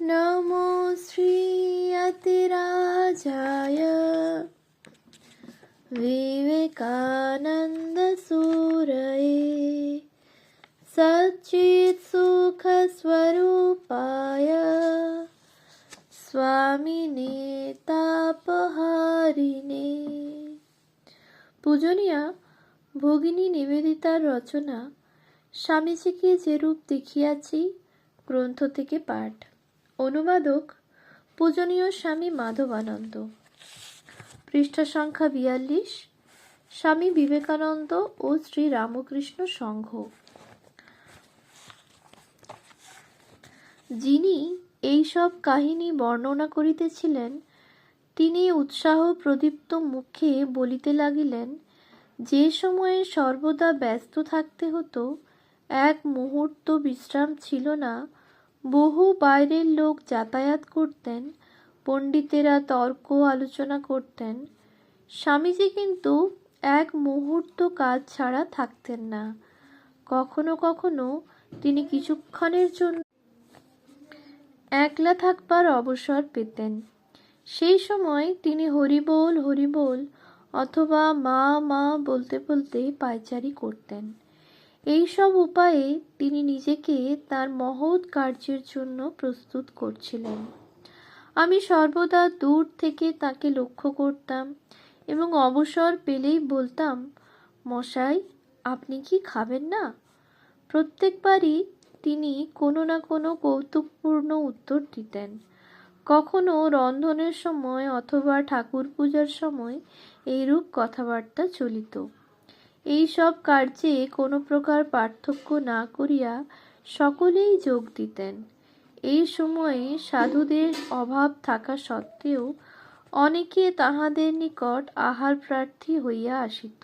नमो श्रीयतिराजाय विवेकानन्दसूरये सच्चित्सुखस्वरूपाय স্বামিনে তাপহারিণে পূজনীয়া ভগিনী নিবেদিতার রচনা স্বামীজিকে যে রূপ দেখিয়াছি গ্রন্থ থেকে পাঠ অনুবাদক পূজনীয় স্বামী মাধবানন্দ। পৃষ্ঠা সংখ্যা বিয়াল্লিশ, স্বামী বিবেকানন্দ ও শ্রী রামকৃষ্ণ সংঘ। যিনি এই সব কাহিনী বর্ণনা করিতেছিলেন, তিনি উৎসাহ প্রদীপ্ত মুখে বলিতে লাগিলেন, যে সময়ে সর্বদা ব্যস্ত থাকতে হতো, এক মুহূর্ত বিশ্রাম ছিল না বহু বাইরের লোক যাতায়াত করতেন, পণ্ডিতেরা তর্ক আলোচনা করতেন। স্বামীজি কিন্তু এক মুহূর্ত কাজ ছাড়া থাকতেন না। কখনো কখনো তিনি কিছুক্ষণের জন্য একলা থাকবার অবসর পেতেন। সেই সময় তিনি হরিবোল হরিবোল অথবা মা মা বলতে বলতে পায়চারি করতেন। এই সব উপায়ে তিনি নিজেকে তার মহৎ কার্যের জন্য প্রস্তুত করছিলেন। আমি সর্বদা দূর থেকে তাকে লক্ষ্য করতাম এবং অবসর পেলেই বলতাম, মশাই, আপনি কি খাবেন না? প্রত্যেকবারই তিনি কোনো না কোনো কৌতুকপূর্ণ উত্তর দিতেন। কখনো রন্ধনের সময় অথবা ঠাকুর পূজার সময় এইরূপ কথাবার্তা চলিত। এই সব কার্যে কোনো প্রকার পার্থক্য না করিয়া সকলেই যোগ দিতেন। এই সময়ে সাধুদের অভাব থাকা সত্ত্বেও অনেকে তাহাদের নিকট আহার প্রার্থী হইয়া আসিত।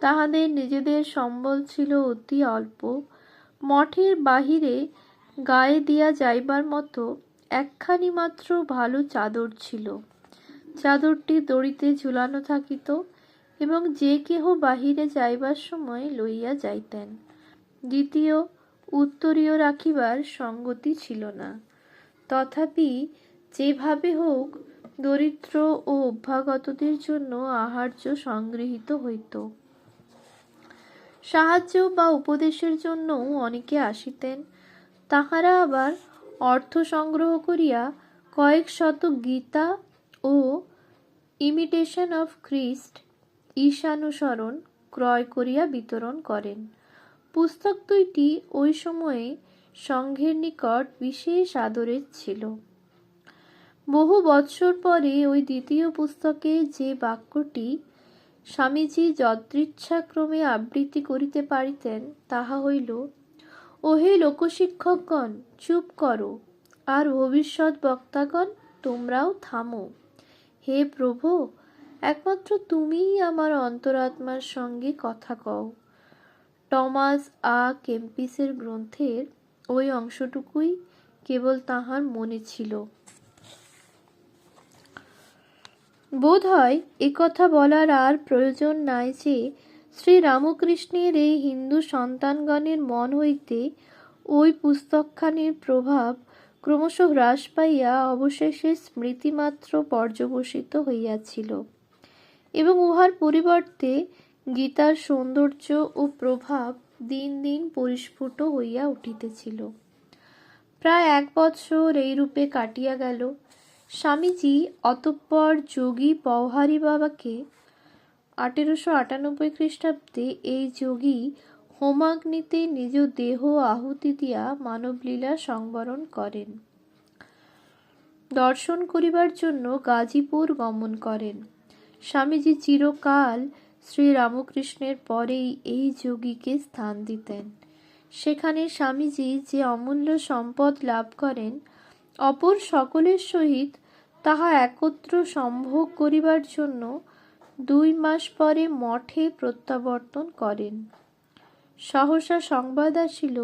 তাহাদের নিজেদের সম্বল ছিল অতি অল্প। মঠের বাহিরে গায়ে দিয়া যাইবার মতো একখানি মাত্র ভালো চাদর ছিল। চাদরটি দড়িতে ঝুলানো থাকিত। এবং যে কেহ বাহিরে যাইবার সময় লইয়া যাইতেন। দ্বিতীয়, উত্তরীয় রাখিবার সঙ্গতি ছিল না। তথাপি যেভাবে হোক, দরিদ্র ও অভ্যাগতদের জন্য আহার্য সংগৃহীত হইত। সাহায্য বা উপদেশের জন্যও অনেকে আসিতেন। তাহারা আবার অর্থ সংগ্রহ করিয়া কয়েক শত গীতা ও ইমিটেশন অফ খ্রিস্ট ঈশানুসরণ ক্রয় করিয়া বিতরণ করেন। পুস্তক দুইটি ওই সময়ে সংঘের নিকট বিশেষ আদরের ছিল। বহু বৎসর পরে ওই দ্বিতীয় পুস্তকে যে বাক্যটি স্বামীজি যদৃচ্ছাক্রমে আবৃত্তি করিতে পারিতেন, তাহা হইল, ওহে লোকশিক্ষকগণ, চুপ করো, আর ভবিষ্যৎ বক্তাগণ তোমরাও থামো। হে প্রভু একমাত্র তুমিই আমার অন্তরাত্মার সঙ্গে কথা কও। টমাস আ কেম্পিসের গ্রন্থের ওই অংশটুকুই কেবল তাহার মনে ছিল। বোধ হয় কথা বলার আর প্রয়োজন নাই যে শ্রী রামকৃষ্ণের এই হিন্দু সন্তানগণের মন হইতে ওই পুস্তকখানির প্রভাব ক্রমশ হ্রাস পাইয়া অবশেষে স্মৃতিমাত্র পর্যবসিত হইয়াছিল। এবং উহার পরিবর্তে গীতার সৌন্দর্য ও প্রভাব দিন দিন পরিস্ফুট হইয়া উঠিতেছিল। প্রায় এক বৎসর এইরূপে কাটিয়া গেল। স্বামীজি অতঃপর যোগী পওহারি বাবাকে আঠেরোশো আটানব্বই খ্রিস্টাব্দে এই যোগী হোমাগ্নিতে নিজ দেহ আহুতি দিয়া মানবলীলা সংবরণ করেন। দর্শন করিবার জন্য গাজীপুর গমন করেন। স্বামীজি চিরকাল শ্রী রামকৃষ্ণের পরেই এই যোগীকে স্থান দিতেন। সেখানে স্বামীজি যে অমূল্য সম্পদ লাভ করেন, অপর সকলের সহিত তাহা একত্র সম্ভোগ করিবার জন্য দুই মাস পরে মঠে প্রত্যাবর্তন করেন। সহসা সংবাদ আসিল,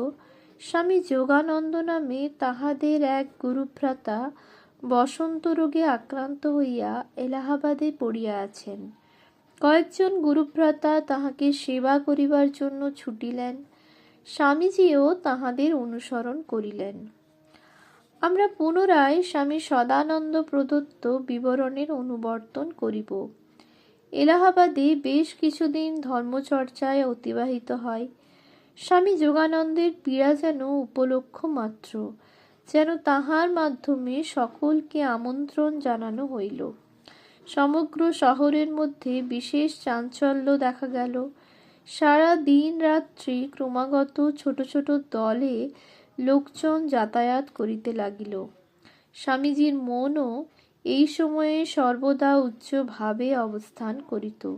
স্বামী যোগানন্দ নামে তাহাদের এক গুরুভ্রাতা বসন্ত রোগে আক্রান্ত হইয়া এলাহাবাদে পড়িয়া আছেন। কয়েকজন গুরুভ্রাতা তাহাকে সেবা করিবার জন্য ছুটিলেন। স্বামীজিও তাহাদের অনুসরণ করিলেন। আমরা পুনরায় স্বামী সদানন্দ প্রদত্ত বিবরণের অনুবর্তন করিব। এলাহাবাদে বেশ কিছুদিন ধর্মচর্চায় অতিবাহিত হয়। স্বামী যোগানন্দের পীড়া যেন উপলক্ষ মাত্র। যেন তাহার মাধ্যমে সকলকে আমন্ত্রণ জানানো হইল। সমগ্র শহরের মধ্যে বিশেষ চাঞ্চল্য দেখা গেল। সারা দিন রাত্রি ক্রমাগত ছোট ছোট দলে লোকজন যাতায়াত করিতে লাগিল। স্বামীজির মনও এই সময়ে সর্বদা উচ্চ ভাবে অবস্থান করিত।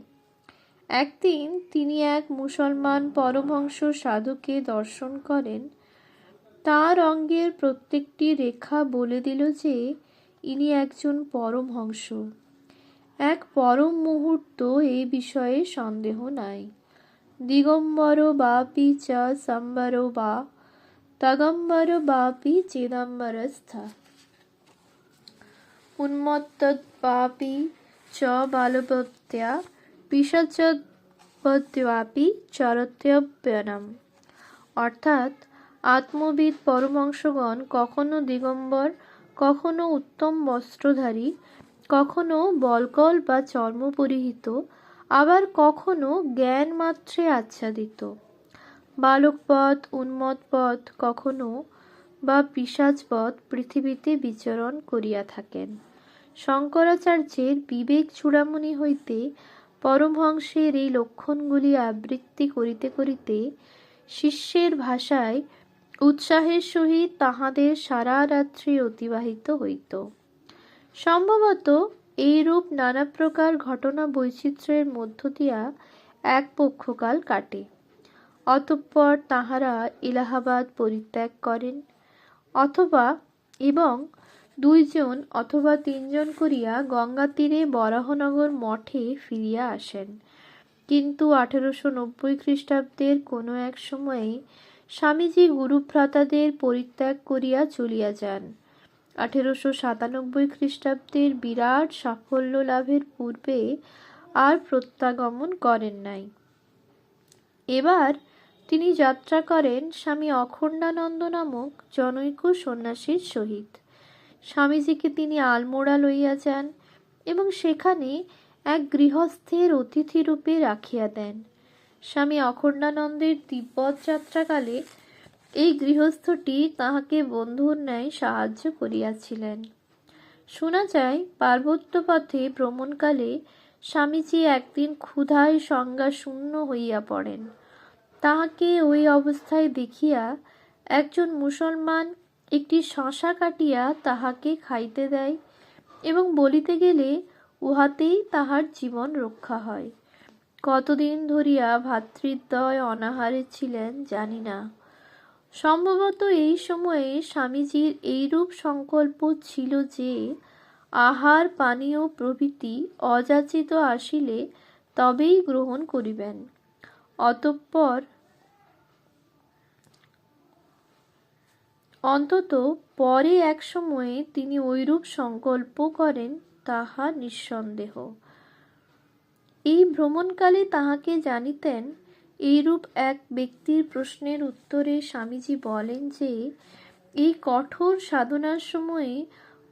একদিন তিনি এক মুসলমান পরমহংস সাধুকে দর্শন করেন। তার অঙ্গের প্রত্যেকটি রেখা বলে দিল যে ইনি একজন পরমহংস। এক পরম মুহূর্ত এই বিষয়ে সন্দেহ নাই। দিগম্বর বাপি চ সম্বর বা, তগম্বর বাপি চিদম্বরস্থা। উন্মত্তপাপি চ বালবত্যা পিসাচদ্বদ্যাপি চরত্যপ্যনম অর্থাৎ আত্মবিদ পরমংশগণ কখনো দিগম্বর, কখনো উত্তম বস্ত্রধারী, কখনো বলকল বা চর্ম পরিহিত আবার কখনো জ্ঞান মাত্রে আচ্ছাদিত। বালকপথ উন্মত্পথ কখনো বা পিসাজপথ পৃথিবীতে বিচরণ করিয়া থাকেন। শঙ্করাচার্যের বিবেক চূড়ামণি হইতে পরমহংসের এই লক্ষণগুলি আবৃত্তি করিতে করিতে শিষ্যের ভাষায় উৎসাহের সহিত তাহাদের সারা রাত্রি অতিবাহিত হইত। সম্ভবত এইরূপ নানা প্রকার ঘটনা বৈচিত্র্যের মধ্য দিয়া এক পক্ষকাল কাটে। অতঃপর তাহারা এলাহাবাদ পরিত্যাগ করেন অথবা এবং দুইজন অথবা তিনজন করিয়া গঙ্গা তীরে বরাহনগর মঠে ফিরিয়া আসেন। কিন্তু আঠেরোশো নব্বই খ্রিস্টাব্দের কোনো এক সময়ে স্বামীজি গুরুভ্রাতাদের পরিত্যাগ করিয়া চলিয়া যান। আঠেরোশো সাতানব্বই খ্রিস্টাব্দের বিরাট সাফল্য লাভের পূর্বে আর প্রত্যাগমন করেন নাই। এবার তিনি যাত্রা করেন স্বামী অখণ্ডানন্দ নামক জনৈক সন্ন্যাসীর সহিত। স্বামীজিকে তিনি আলমোড়া লইয়া যান এবং সেখানে এক গৃহস্থের অতিথিরূপে রাখিয়া দেন। স্বামী অখণ্ডানন্দের তিব্বত যাত্রাকালে এই গৃহস্থটি তাহাকে বন্ধুর ন্যায় সাহায্য করিয়াছিলেন। শোনা যায় পার্বত্য পথে ভ্রমণকালে স্বামীজি একদিন ক্ষুধায় সংজ্ঞা শূন্য হইয়া পড়েন। তাহাকে ওই অবস্থায় দেখিয়া একজন মুসলমান একটি শশা কাটিয়া তাহাকে খাইতে দেয় এবং বলিতে গেলে উহাতেই তাহার জীবন রক্ষা হয়। কতদিন ধরিয়া ভাতৃদ্বয় অনাহারে ছিলেন জানি না। সম্ভবত এই সময়ে স্বামীজির এইরূপ সংকল্প ছিল যে, আহার পানীয় প্রভৃতি অযাচিত আসিলে তবেই গ্রহণ করিবেন। অতঃপর অন্তত পরে এক সময়ে তিনি ঐরূপ সংকল্প করেন, তাহা নিঃসন্দেহ। এই ভ্রমণকালে তাহাকে জানিতেন, এইরূপ এক ব্যক্তির প্রশ্নের উত্তরে স্বামীজি বলেন যে, এই কঠোর সাধনার সময়ে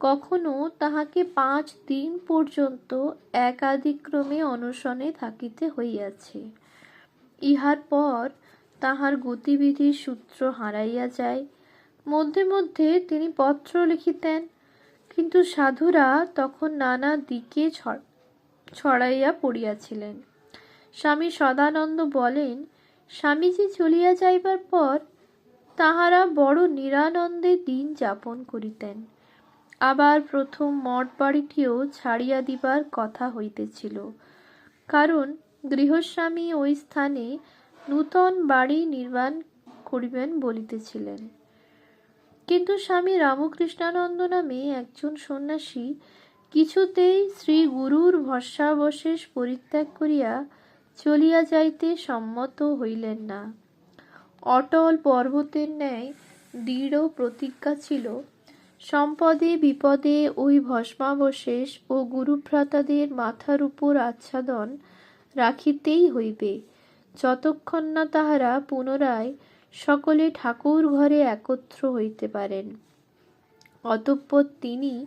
কখনো তাহাকে পাঁচ দিন পর্যন্ত একাদিক্রমে অনশনে থাকিতে হইয়াছে। ইহার পর তাহার গতিবিধির সূত্র হারাইয়া যায়। মধ্যে মধ্যে তিনি পত্র লিখিতেন, কিন্তু সাধুরা তখন নানা দিকে ছড়াইয়া পড়িয়াছিলেন। স্বামী সদানন্দ বলেন, স্বামীজি চলিয়া যাইবার পর তাহারা বড় নিরানন্দে দিন যাপন করিতেন। আবার প্রথম মঠ বাড়িটিও ছাড়িয়া দিবার কথা হইতেছিল। কারণ গৃহস্বামী ওই স্থানে নূতন বাড়ি নির্মাণ করিবেন বলিতেছিলেন। কিন্তু স্বামী রামকৃষ্ণানন্দ নামে একজন সন্ন্যাসী কিছুতেই শ্রী গুরুর ভস্মাবশেষ পরিত্যাগ করিয়া চলিয়া যাইতে সম্মত হইলেন না। অটল পর্বতের ন্যায় দৃঢ় প্রতিজ্ঞা ছিল, সম্পদে বিপদে ওই ভস্মাবশেষ ও গুরুভ্রাতাদের মাথার উপর আচ্ছাদন রাখিতেই হইবে। যতক্ষণ না তাহারা পুনরায় সকলে ঠাকুর ঘরে একত্র হইতে পারেন। অতঃপর তিনি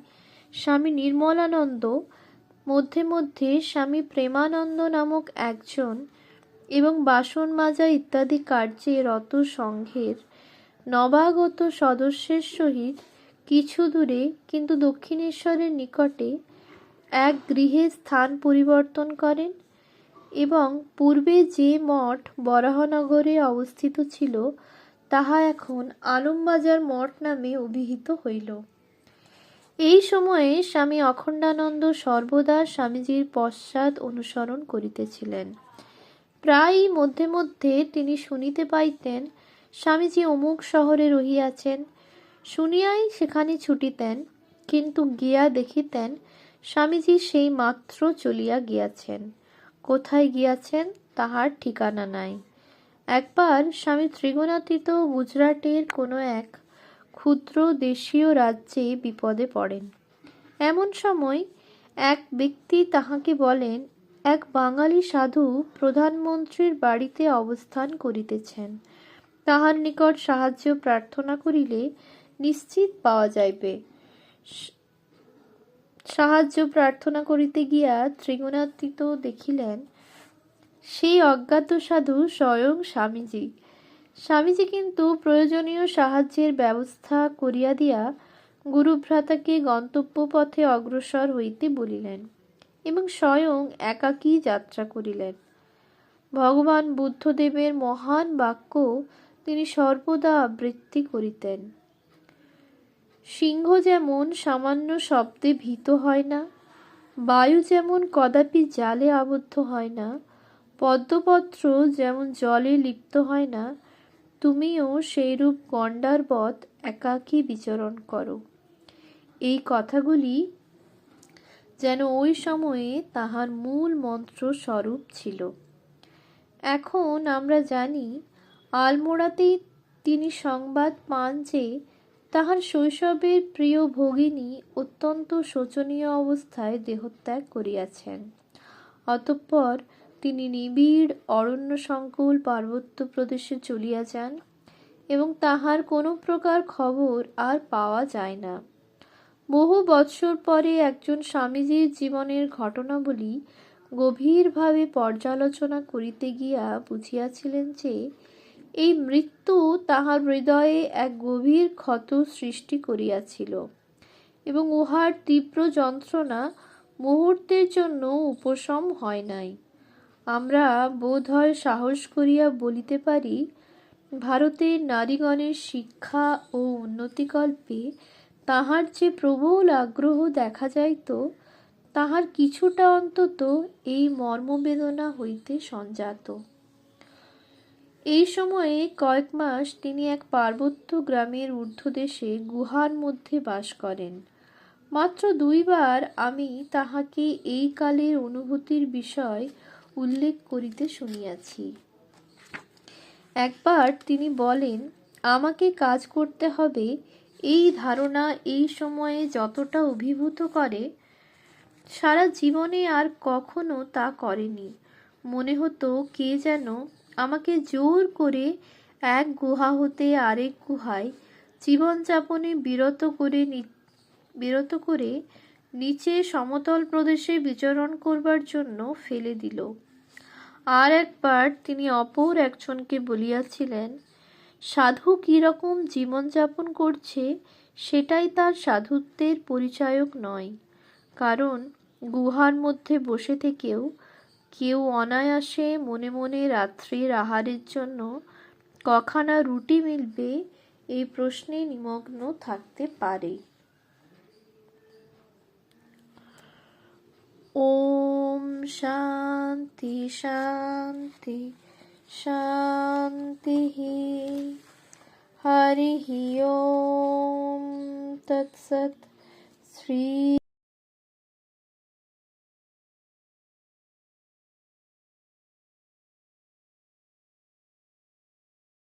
স্বামী নির্মলানন্দ, মধ্যে মধ্যে স্বামী প্রেমানন্দ নামক একজন এবং বাসন মাজা ইত্যাদি কার্যে রত সংঘের নবাগত সদস্যের সহিত কিছু দূরে কিন্তু দক্ষিণেশ্বরের নিকটে এক গৃহে স্থান পরিবর্তন করেন এবং পূর্বে যে মঠ বরাহনগরে অবস্থিত ছিল, তাহা এখন আলমবাজার মঠ নামে অভিহিত হইল। এই সময়ে স্বামী অখণ্ডানন্দ সর্বদা স্বামীজির পশ্চাৎ অনুসরণ করিতেছিলেন। প্রায়ই মধ্যে মধ্যে তিনি শুনিতে পাইতেন, স্বামীজি অমুক শহরে রহিয়াছেন, শুনিয়াই সেখানে ছুটিতেন, কিন্তু গিয়া দেখিতেন স্বামীজি সেই মাত্র চলিয়া গিয়াছেন। কোথায় গিয়াছেন তাহার ঠিকানা নাই। একবার স্বামী ত্রিগুণাতীত গুজরাটের কোনো এক ক্ষুদ্র দেশীয় রাজ্যে বিপদে পড়েন। এমন সময় এক ব্যক্তি তাহাকে বলেন, এক বাঙালি সাধু প্রধানমন্ত্রীর বাড়িতে অবস্থান করিতেছেন। তাহার নিকট সাহায্য প্রার্থনা করিলে নিশ্চিত পাওয়া যাইবে। সাহায্য প্রার্থনা করিতে গিয়া ত্রিগুণাতীত দেখিলেন, সেই অজ্ঞাত সাধু স্বয়ং স্বামীজি। স্বামীজি কিন্তু প্রয়োজনীয় সাহায্যের ব্যবস্থা করিয়া দিয়া গুরুভ্রাতাকে গন্তব্য পথে অগ্রসর হইতে বলিলেন এবং স্বয়ং একাকী যাত্রা করিলেন। ভগবান বুদ্ধদেবের মহান বাক্য তিনি সর্বদা আবৃত্তি করিতেন। সিংহ যেমন সামান্য শব্দে ভীত হয় না, বায়ু যেমন কদাপি জালে আবদ্ধ হয় না, পদ্মপত্র যেমন জলে লিপ্ত হয় না তুমিও সেইরূপ গণ্ডারবৎ একাকী বিচরণ করো। এই কথাগুলি যেন ওই সময়ে তাহার মূল মন্ত্র স্বরূপ ছিল। এখন আমরা জানি, আলমোড়াতেই তিনি সংবাদ পান যে, তাহার শৈশবের প্রিয় ভগিনী অত্যন্ত শোচনীয় অবস্থায় দেহত্যাগ করিয়াছেন। অতঃপর তিনি নিবিড় অরণ্য সংকুল পার্বত্য প্রদেশে চলিয়া যান এবং তাহার কোনো প্রকার খবর আর পাওয়া যায় না। বহু বৎসর পরে একজন স্বামীজির জীবনের ঘটনাবলী গভীরভাবে পর্যালোচনা করিতে গিয়া বুঝিয়াছিলেন যে, এই মৃত্যু তাহার হৃদয়ে এক গভীর ক্ষত সৃষ্টি করিয়াছিল এবং উহার তীব্র যন্ত্রণা মুহূর্তের জন্য উপশম হয় নাই। আমরা বোধ হয় সাহস করিয়া বলিতে পারি ভারতের নারীগণের শিক্ষা ও উন্নতিকল্পে তাহার যে প্রবল আগ্রহ দেখা যাইত, তাহার কিছুটা অন্তত এই মর্মবেদনা হইতে সঞ্জাত। এই সময়ে কয়েক মাস তিনি এক পার্বত্য গ্রামের ঊর্ধ্বদেশে গুহার মধ্যে বাস করেন। মাত্র দুইবার আমি তাহাকে এই কালের অনুভূতির বিষয় উল্লেখ করিতে শুনিয়াছি। একবার তিনি বলেন, আমাকে কাজ করতে হবে, এই ধারণা এই সময়ে যতটা অভিভূত করে, সারা জীবনে আর কখনো তা করেনি। মনে হতো কে যেন আমাকে জোর করে এক গুহা হতে আরেক গুহায় জীবনযাপনে বিরত করে বিরত করে নিচে সমতল প্রদেশে বিচরণ করবার জন্য ফেলে দিল। আর একবার তিনি অপর একজনকে বলিয়াছিলেন, সাধু কীরকম জীবনযাপন করছে, সেটাই তার সাধুত্বের পরিচায়ক নয়। কারণ গুহার মধ্যে বসে থেকেও কেউ অনায়াসে মনে মনে রাত্রির আহারের জন্য কখানা রুটি মিলবে, এই প্রশ্নে নিমগ্ন থাকতে পারে। ওম শান্তি শান্তি শান্তি হরি ওম তৎসৎ শ্রী